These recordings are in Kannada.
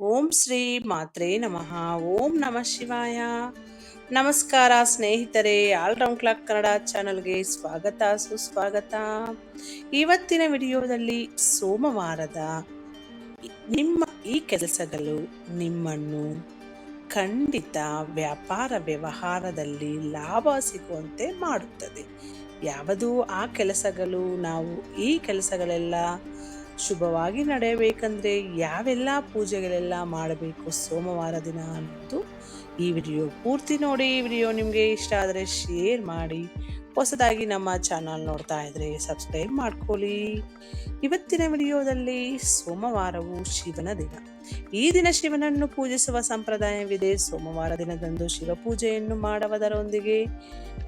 ಓಂ ಶ್ರೀ ಮಾತ್ರೇ ನಮಃ. ಓಂ ನಮಃ ಶಿವಾಯ. ನಮಸ್ಕಾರ ಸ್ನೇಹಿತರೆ ಆಲ್ರೌಂಡ್ ಕ್ಲಾಕ್ ಕನ್ನಡ ಚಾನಲ್ಗೆ ಸ್ವಾಗತ, ಸುಸ್ವಾಗತ. ಇವತ್ತಿನ ವಿಡಿಯೋದಲ್ಲಿ ಸೋಮವಾರದ ನಿಮ್ಮ ಈ ಕೆಲಸಗಳು ನಿಮ್ಮನ್ನು ಖಂಡಿತ ವ್ಯಾಪಾರ ವ್ಯವಹಾರದಲ್ಲಿ ಲಾಭ ಸಿಗುವಂತೆ ಮಾಡುತ್ತದೆ. ಯಾವುದು ಆ ಕೆಲಸಗಳು? ನಾವು ಈ ಕೆಲಸಗಳೆಲ್ಲ ಶುಭವಾಗಿ ನಡೆಯಬೇಕಂದ್ರೆ ಯಾವೆಲ್ಲ ಪೂಜೆಗಳೆಲ್ಲ ಮಾಡಬೇಕು ಸೋಮವಾರ ದಿನ ಅನ್ನೋದು ಈ ವಿಡಿಯೋ ಪೂರ್ತಿ ನೋಡಿ, ಈ ವಿಡಿಯೋ ನಿಮಗೆ ಇಷ್ಟ ಆದರೆ ಶೇರ್ ಮಾಡಿ, ಹೊಸದಾಗಿ ನಮ್ಮ ಚಾನಲ್ ನೋಡ್ತಾ ಇದ್ರೆ ಸಬ್ಸ್ಕ್ರೈಬ್ ಮಾಡ್ಕೊಳ್ಳಿ. ಇವತ್ತಿನ ವಿಡಿಯೋದಲ್ಲಿ ಸೋಮವಾರವು ಶಿವನ ದಿನ. ಈ ದಿನ ಶಿವನನ್ನು ಪೂಜಿಸುವ ಸಂಪ್ರದಾಯವಿದೆ. ಸೋಮವಾರ ದಿನದಂದು ಶಿವ ಪೂಜೆಯನ್ನು ಮಾಡುವುದರೊಂದಿಗೆ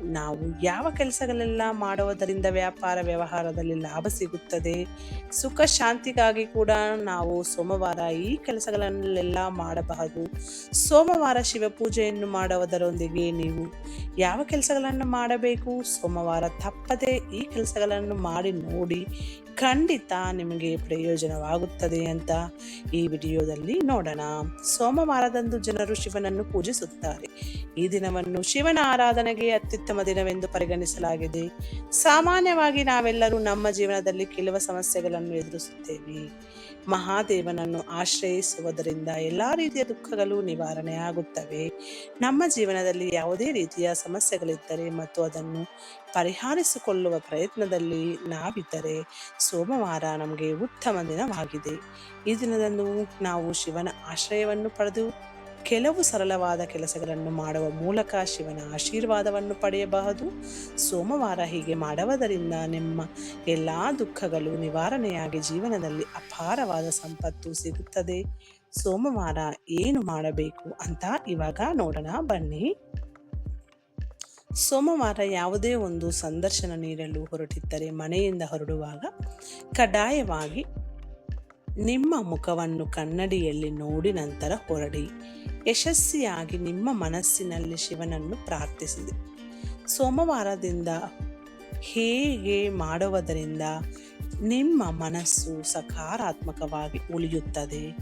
ನಾವು ಯಾವ ಕೆಲಸಗಳೆಲ್ಲ ಮಾಡುವುದರಿಂದ ವ್ಯಾಪಾರ ವ್ಯವಹಾರದಲ್ಲಿ ಲಾಭ ಸಿಗುತ್ತದೆ? ಸುಖ ಶಾಂತಿಗಾಗಿ ಕೂಡ ನಾವು ಸೋಮವಾರ ಈ ಕೆಲಸಗಳನ್ನೆಲ್ಲ ಮಾಡಬಹುದು. ಸೋಮವಾರ ಶಿವ ಪೂಜೆಯನ್ನು ಮಾಡುವುದರೊಂದಿಗೆ ನೀವು ಯಾವ ಕೆಲಸಗಳನ್ನು ಮಾಡಬೇಕು? ಸೋಮವಾರ ತಪ್ಪದೆ ಈ ಕೆಲಸಗಳನ್ನು ಮಾಡಿ ನೋಡಿ ಖಂಡಿತ ನಿಮಗೆ ಪ್ರಯೋಜನವಾಗುತ್ತದೆ ಅಂತ ಈ ವಿಡಿಯೋದಲ್ಲಿ ನೋಡೋಣ. ಸೋಮವಾರದಂದು ಜನರು ಶಿವನನ್ನು ಪೂಜಿಸುತ್ತಾರೆ. ಈ ದಿನವನ್ನು ಶಿವನ ಆರಾಧನೆಗೆ ಅತ್ಯುತ್ತಮ ದಿನವೆಂದು ಪರಿಗಣಿಸಲಾಗಿದೆ. ಸಾಮಾನ್ಯವಾಗಿ ನಾವೆಲ್ಲರೂ ನಮ್ಮ ಜೀವನದಲ್ಲಿ ಕೆಲವು ಸಮಸ್ಯೆಗಳನ್ನು ಎದುರಿಸುತ್ತೇವೆ. ಮಹಾದೇವನನ್ನು ಆಶ್ರಯಿಸುವುದರಿಂದ ಎಲ್ಲ ರೀತಿಯ ದುಃಖಗಳು ನಿವಾರಣೆಯಾಗುತ್ತವೆ. ನಮ್ಮ ಜೀವನದಲ್ಲಿ ಯಾವುದೇ ರೀತಿಯ ಸಮಸ್ಯೆಗಳಿದ್ದರೆ ಮತ್ತು ಅದನ್ನು ಪರಿಹರಿಸಿಕೊಳ್ಳುವ ಪ್ರಯತ್ನದಲ್ಲಿ ನಾವಿದ್ದರೆ ಸೋಮವಾರ ನಮಗೆ ಉತ್ತಮ ದಿನವಾಗಿದೆ. ಈ ದಿನದಂದು ನಾವು ಶಿವನ ಆಶ್ರಯವನ್ನು ಪಡೆದು ಕೆಲವು ಸರಳವಾದ ಕೆಲಸಗಳನ್ನು ಮಾಡುವ ಮೂಲಕ ಶಿವನ ಆಶೀರ್ವಾದವನ್ನು ಪಡೆಯಬಹುದು. ಸೋಮವಾರ ಹೀಗೆ ಮಾಡುವುದರಿಂದ ನಿಮ್ಮ ಎಲ್ಲ ದುಃಖಗಳು ನಿವಾರಣೆಯಾಗಿ ಜೀವನದಲ್ಲಿ ಅಪಾರವಾದ ಸಂಪತ್ತು ಸಿಗುತ್ತದೆ. ಸೋಮವಾರ ಏನು ಮಾಡಬೇಕು ಅಂತ ಇವಾಗ ನೋಡೋಣ, ಬನ್ನಿ. ಸೋಮವಾರ ಯಾವುದೇ ಒಂದು ಸಂದರ್ಶನ ನೀಡಲು ಹೊರಟಿದ್ದರೆ ಮನೆಯಿಂದ ಹೊರಡುವಾಗ ಕಡ್ಡಾಯವಾಗಿ ನಿಮ್ಮ ಮುಖವನ್ನು ಕನ್ನಡಿಯಲ್ಲಿ ನೋಡಿ ನಂತರ ಹೊರಡಿ. ಯಶಸ್ವಿಯಾಗಿ ನಿಮ್ಮ ಮನಸ್ಸಿನಲ್ಲಿ ಶಿವನನ್ನು ಪ್ರಾರ್ಥಿಸಿದೆ. ಸೋಮವಾರದಿಂದ ಹೇಗೆ ಮಾಡುವುದರಿಂದ ನಿಮ್ಮ ಮನಸ್ಸು ಸಕಾರಾತ್ಮಕವಾಗಿ ಉಳಿಯುತ್ತದೆ,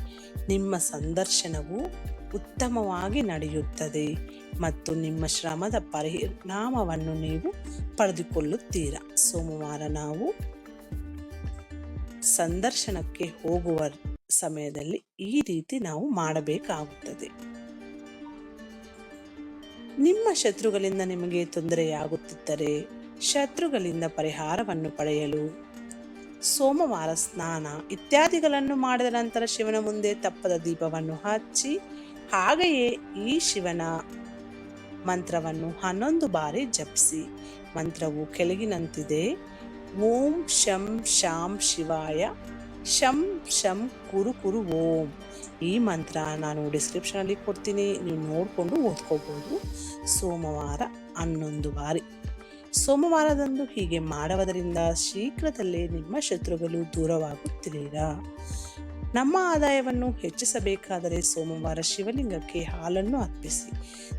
ನಿಮ್ಮ ಸಂದರ್ಶನವು ಉತ್ತಮವಾಗಿ ನಡೆಯುತ್ತದೆ ಮತ್ತು ನಿಮ್ಮ ಶ್ರಮದ ಪರಿಣಾಮವನ್ನು ನೀವು ಪಡೆದುಕೊಳ್ಳುತ್ತೀರಾ? ಸೋಮವಾರ ನಾವು ಸಂದರ್ಶನಕ್ಕೆ ಹೋಗುವ ಸಮಯದಲ್ಲಿ ಈ ರೀತಿ ನಾವು ಮಾಡಬೇಕಾಗುತ್ತದೆ. ನಿಮ್ಮ ಶತ್ರುಗಳಿಂದ ನಿಮಗೆ ತೊಂದರೆಯಾಗುತ್ತಿದ್ದರೆ ಶತ್ರುಗಳಿಂದ ಪರಿಹಾರವನ್ನು ಪಡೆಯಲು ಸೋಮವಾರ ಸ್ನಾನ ಇತ್ಯಾದಿಗಳನ್ನು ಮಾಡಿದ ನಂತರ ಶಿವನ ಮುಂದೆ ತಪ್ಪದ ದೀಪವನ್ನು ಹಚ್ಚಿ, ಹಾಗೆಯೇ ಈ ಶಿವನ ಮಂತ್ರವನ್ನು ಹನ್ನೊಂದು ಬಾರಿ ಜಪಿಸಿ. ಮಂತ್ರವು ಕೆಳಗಿನಂತಿದೆ. ಓಂ ಶಂ ಶಾಂ ಶಿವಾಯ. ಶಂ ಶಂ ಕುರು ಕುರು ಓಂ. ಈ ಮಂತ್ರ ನಾನು ಡಿಸ್ಕ್ರಿಪ್ಷನಲ್ಲಿ ಕೊಡ್ತೀನಿ. ನೀವು ನೋಡಿಕೊಂಡು ಓದ್ಕೋಬೋದು. ಸೋಮವಾರ ಹನ್ನೊಂದು ಬಾರಿ. ಸೋಮವಾರದಂದು ಹೀಗೆ ಮಾಡುವುದರಿಂದ ಶೀಘ್ರದಲ್ಲೇ ನಿಮ್ಮ ಶತ್ರುಗಳು ದೂರವಾಗುತ್ತೀರಾ? ನಮ್ಮ ಆದಾಯವನ್ನು ಹೆಚ್ಚಿಸಬೇಕಾದರೆ ಸೋಮವಾರ ಶಿವಲಿಂಗಕ್ಕೆ ಹಾಲನ್ನು ಅರ್ಪಿಸಿ.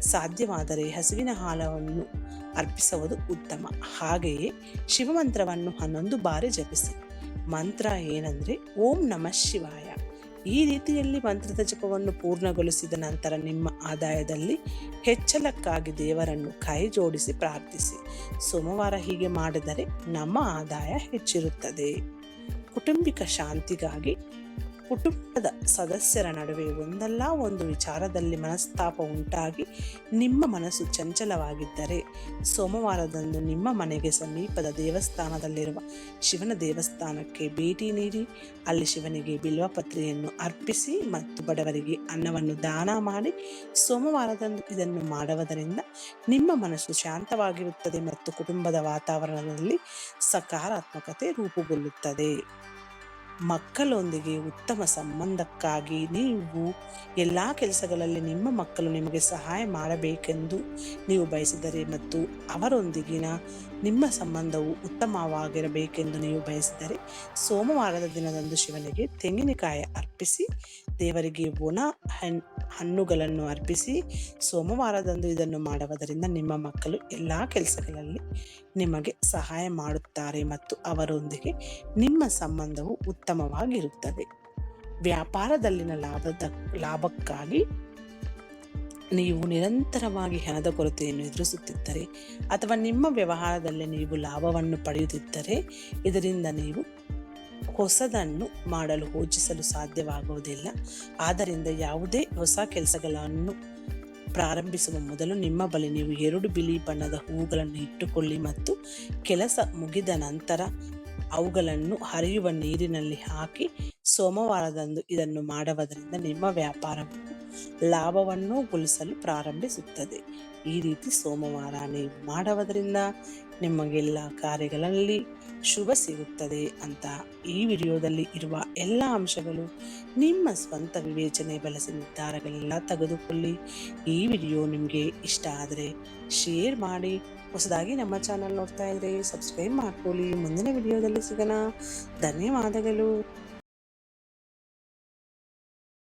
ಸಾಧ್ಯವಾದರೆ ಹಸುವಿನ ಹಾಲವನ್ನು ಅರ್ಪಿಸುವುದು ಉತ್ತಮ. ಹಾಗೆಯೇ ಶಿವಮಂತ್ರವನ್ನು ಹನ್ನೊಂದು ಬಾರಿ ಜಪಿಸಿ. ಮಂತ್ರ ಏನಂದ್ರೆ ಓಂ ನಮಃ ಶಿವಾಯ. ಈ ರೀತಿಯಲ್ಲಿ ಮಂತ್ರದ ಜಪವನ್ನು ಪೂರ್ಣಗೊಳಿಸಿದ ನಂತರ ನಿಮ್ಮ ಆದಾಯದಲ್ಲಿ ಹೆಚ್ಚಳಕ್ಕಾಗಿ ದೇವರನ್ನು ಕೈ ಜೋಡಿಸಿ ಪ್ರಾರ್ಥಿಸಿ. ಸೋಮವಾರ ಹೀಗೆ ಮಾಡಿದರೆ ನಮ್ಮ ಆದಾಯ ಹೆಚ್ಚಿರುತ್ತದೆ. ಕುಟುಂಬಿಕ ಶಾಂತಿಗಾಗಿ ಕುಟುಂಬದ ಸದಸ್ಯರ ನಡುವೆ ಒಂದಲ್ಲ ಒಂದು ವಿಚಾರದಲ್ಲಿ ಮನಸ್ತಾಪ ಉಂಟಾಗಿ ನಿಮ್ಮ ಮನಸ್ಸು ಚಂಚಲವಾಗಿದ್ದರೆ ಸೋಮವಾರದಂದು ನಿಮ್ಮ ಮನೆಗೆ ಸಮೀಪದ ದೇವಸ್ಥಾನದಲ್ಲಿರುವ ಶಿವನ ದೇವಸ್ಥಾನಕ್ಕೆ ಭೇಟಿ ನೀಡಿ, ಅಲ್ಲಿ ಶಿವನಿಗೆ ಬಿಲ್ವಪತ್ರೆಯನ್ನು ಅರ್ಪಿಸಿ ಮತ್ತು ಬಡವರಿಗೆ ಅನ್ನವನ್ನು ದಾನ ಮಾಡಿ ಸೋಮವಾರದಂದು ಇದನ್ನು ಮಾಡುವುದರಿಂದ ನಿಮ್ಮ ಮನಸ್ಸು ಶಾಂತವಾಗಿರುತ್ತದೆ ಮತ್ತು ಕುಟುಂಬದ ವಾತಾವರಣದಲ್ಲಿ ಸಕಾರಾತ್ಮಕತೆ ರೂಪುಗೊಳ್ಳುತ್ತದೆ. ಮಕ್ಕಳೊಂದಿಗೆ ಉತ್ತಮ ಸಂಬಂಧಕ್ಕಾಗಿ ನೀವು ಎಲ್ಲ ಕೆಲಸಗಳಲ್ಲಿ ನಿಮ್ಮ ಮಕ್ಕಳು ನಿಮಗೆ ಸಹಾಯ ಮಾಡಬೇಕೆಂದು ನೀವು ಬಯಸಿದರೆ ಮತ್ತು ಅವರೊಂದಿಗಿನ ನಿಮ್ಮ ಸಂಬಂಧವು ಉತ್ತಮವಾಗಿರಬೇಕೆಂದು ನೀವು ಬಯಸಿದರೆ ಸೋಮವಾರದ ದಿನದಂದು ಶಿವನಿಗೆ ತೆಂಗಿನಕಾಯಿ ಅರ್ಪಿಸಿ ದೇವರಿಗೆ ಒಣ ಹಣ್, ಹಣ್ಣುಗಳನ್ನು ಅರ್ಪಿಸಿ ಸೋಮವಾರದಂದು ಇದನ್ನು ಮಾಡುವುದರಿಂದ ನಿಮ್ಮ ಮಕ್ಕಳು ಎಲ್ಲ ಕೆಲಸಗಳಲ್ಲಿ ನಿಮಗೆ ಸಹಾಯ ಮಾಡುತ್ತಾರೆ ಮತ್ತು ಅವರೊಂದಿಗೆ ನಿಮ್ಮ ಸಂಬಂಧವು ಉತ್ತಮವಾಗಿರುತ್ತದೆ. ವ್ಯಾಪಾರದಲ್ಲಿನ ಲಾಭದ, ಲಾಭಕ್ಕಾಗಿ ನೀವು ನಿರಂತರವಾಗಿ ಹಣದ ಕೊರತೆಯನ್ನು ಎದುರಿಸುತ್ತಿದ್ದರೆ ಅಥವಾ ನಿಮ್ಮ ವ್ಯವಹಾರದಲ್ಲಿ ನೀವು ಲಾಭವನ್ನು ಪಡೆಯುತ್ತಿದ್ದರೆ ಇದರಿಂದ ನೀವು ಹೊಸದನ್ನು ಮಾಡಲು ಯೋಚಿಸಲು ಸಾಧ್ಯವಾಗುವುದಿಲ್ಲ. ಆದ್ದರಿಂದ ಯಾವುದೇ ಹೊಸ ಕೆಲಸಗಳನ್ನು ಪ್ರಾರಂಭಿಸುವ ಮೊದಲು ನಿಮ್ಮ ಬಳಿ ನೀವು ಎರಡು ಬಿಳಿ ಬಣ್ಣದ ಹೂಗಳನ್ನು ಇಟ್ಟುಕೊಳ್ಳಿ ಮತ್ತು ಕೆಲಸ ಮುಗಿದ ನಂತರ ಅವುಗಳನ್ನು ಹರಿಯುವ ನೀರಿನಲ್ಲಿ ಹಾಕಿ ಸೋಮವಾರದಂದು ಇದನ್ನು ಮಾಡುವುದರಿಂದ ನಿಮ್ಮ ವ್ಯಾಪಾರವು ಲಾಭವನ್ನು ಗಳಿಸಲು ಪ್ರಾರಂಭಿಸುತ್ತದೆ. ಈ ರೀತಿ ಸೋಮವಾರ ನೀವು ಮಾಡುವುದರಿಂದ ನಿಮಗೆಲ್ಲ ಕಾರ್ಯಗಳಲ್ಲಿ ಶುಭ ಸಿಗುತ್ತದೆ ಅಂತ ಈ ವಿಡಿಯೋದಲ್ಲಿ ಇರುವ ಎಲ್ಲ ಅಂಶಗಳು ನಿಮ್ಮ ಸ್ವಂತ ವಿವೇಚನೆ ಬಳಸಿ ನಿರ್ಧಾರಗಳೆಲ್ಲ ತೆಗೆದುಕೊಳ್ಳಿ. ಈ ವಿಡಿಯೋ ನಿಮಗೆ ಇಷ್ಟ ಆದರೆ ಶೇರ್ ಮಾಡಿ. ಹೊಸದಾಗಿ ನಮ್ಮ ಚಾನಲ್ ನೋಡ್ತಾ ಇದ್ರೆ ಸಬ್ಸ್ಕ್ರೈಬ್ ಮಾಡ್ಕೊಳ್ಳಿ. ಮುಂದಿನ ವಿಡಿಯೋದಲ್ಲಿ ಸಿಗೋಣ. ಧನ್ಯವಾದಗಳು.